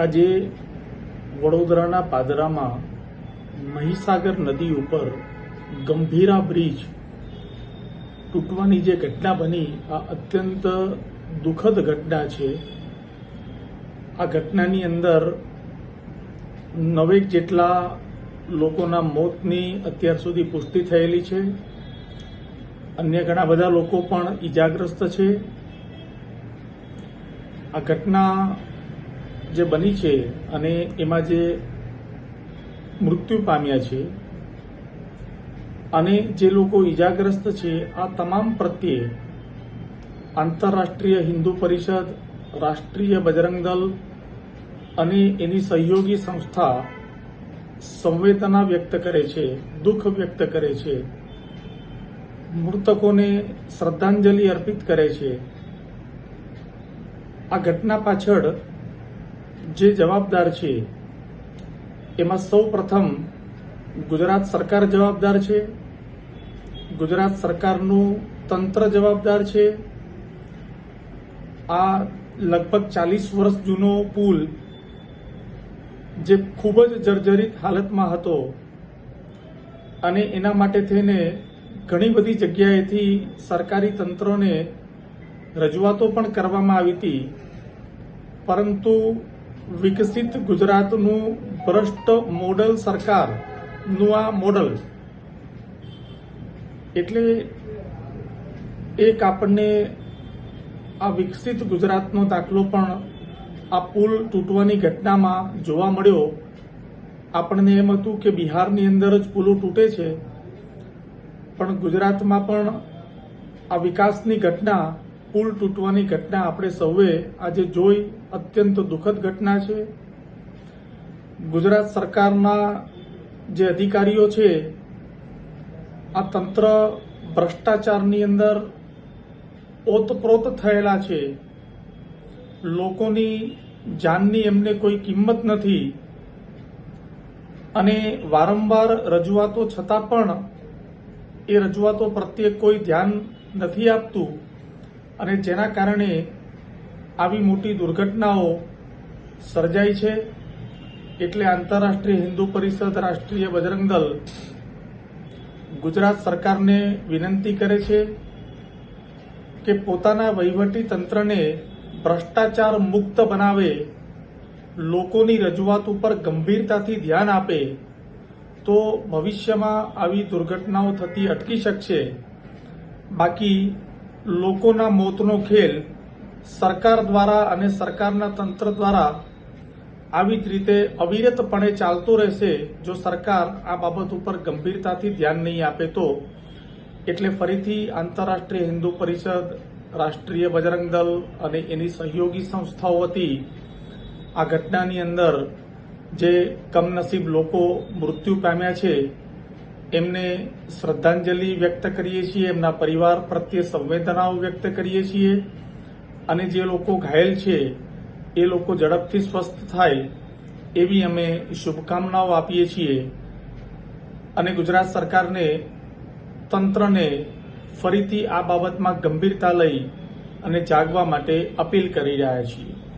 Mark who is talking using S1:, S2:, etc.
S1: આજે વડોદરાના પાદરામાં મહીસાગર નદી ઉપર ગંભીરા બ્રિજ તૂટવાની જે ઘટના બની, આ અત્યંત દુઃખદ ઘટના છે. આ ઘટનાની અંદર નવેક જેટલા લોકોના મોતની અત્યાર સુધી પુષ્ટિ થયેલી છે. અન્ય ઘણા બધા લોકો પણ ઈજાગ્રસ્ત છે. આ ઘટના જે બની છે અને એમાં જે મૃત્યુ પામ્યા છે અને જે લોકો ઈજાગ્રસ્ત છે, આ તમામ પ્રત્યે આંતરરાષ્ટ્રીય હિન્દુ પરિષદ, રાષ્ટ્રીય બજરંગ દળ અને એની સહયોગી સંસ્થા સંવેદના વ્યક્ત કરે છે, દુઃખ વ્યક્ત કરે છે, મૃતકોને શ્રદ્ધાંજલિ અર્પિત કરે છે. આ ઘટના પાછળ જે જવાબદાર છે, એમાં સૌ પ્રથમ ગુજરાત સરકાર જવાબદાર છે, ગુજરાત સરકારનું તંત્ર જવાબદાર છે. આ લગભગ ચાલીસ વર્ષ જૂનો પુલ જે ખૂબ જ જર્જરિત હાલતમાં હતો અને એના માટે થઈને ઘણી બધી જગ્યાએથી સરકારી તંત્રોને રજૂઆતો પણ કરવામાં આવી હતી. પરંતુ વિકસિત ગુજરાતનું ભ્રષ્ટ મોડલ સરકારનું આ મોડલ. એટલે એક આપણને આ વિકસિત ગુજરાતનો દાખલો પણ આ પુલ તૂટવાની ઘટનામાં જોવા મળ્યો. આપણને એમ હતું કે બિહારની અંદર જ પુલો તૂટે છે. પણ ગુજરાતમાં પણ આ વિકાસની ઘટના પુલ તૂટવાની ઘટના આપણે સૌએ આજે જોઈ. અત્યંત દુઃખદ ઘટના છે. ગુજરાત સરકારના જે અધિકારીઓ છે, આ તંત્ર ભ્રષ્ટાચારની અંદર ઓતપ્રોત થયેલા છે. લોકોની જાનની એમને કોઈ કિંમત નથી. અને વારંવાર રજૂઆતો છતાં પણ એ રજૂઆતો પ્રત્યે કોઈ ધ્યાન નથી આપતું. અને જેના કારણે આવી મોટી દુર્ઘટનાઓ સર્જાય છે. એટલે આંતરરાષ્ટ્રીય હિન્દુ પરિષદ રાષ્ટ્રીય બજરંગ દળ ગુજરાત સરકારને વિનંતી કરે છે કે પોતાના વહીવટી તંત્રને ભ્રષ્ટાચાર મુક્ત બનાવે, લોકોની રજૂઆત ઉપર ગંભીરતાથી ધ્યાન આપે, તો ભવિષ્યમાં આવી દુર્ઘટનાઓ થતી અટકી શકશે. બાકી લોકોના મોતનો ખેલ સરકાર દ્વારા અને સરકારના તંત્ર દ્વારા આવી જ રીતે અવિરતપણે ચાલતો રહેશે. જો સરકાર આ બાબત ઉપર ગંભીરતાથી ધ્યાન નહીં આપે તો એટલે ફરીથી આંતરરાષ્ટ્રીય હિન્દુ પરિષદ, રાષ્ટ્રીય બજરંગ દળ અને એની સહયોગી સંસ્થાઓ વતી આ ઘટનાની અંદર જે કમનસીબ લોકો મૃત્યુ પામ્યા છે એમને શ્રદ્ધાંજલિ વ્યક્ત કરીએ છીએ, એમના પરિવાર પ્રત્યે સંવેદનાઓ વ્યક્ત કરીએ છીએ. અને જે લોકો ઘાયલ છે, એ લોકો ઝડપથી સ્વસ્થ થાય એવી અમે શુભકામનાઓ આપીએ છીએ. અને ગુજરાત સરકારને, તંત્રને ફરીથી આ બાબતમાં ગંભીરતા લઈ અને જાગવા માટે અપીલ કરી રહ્યા છીએ.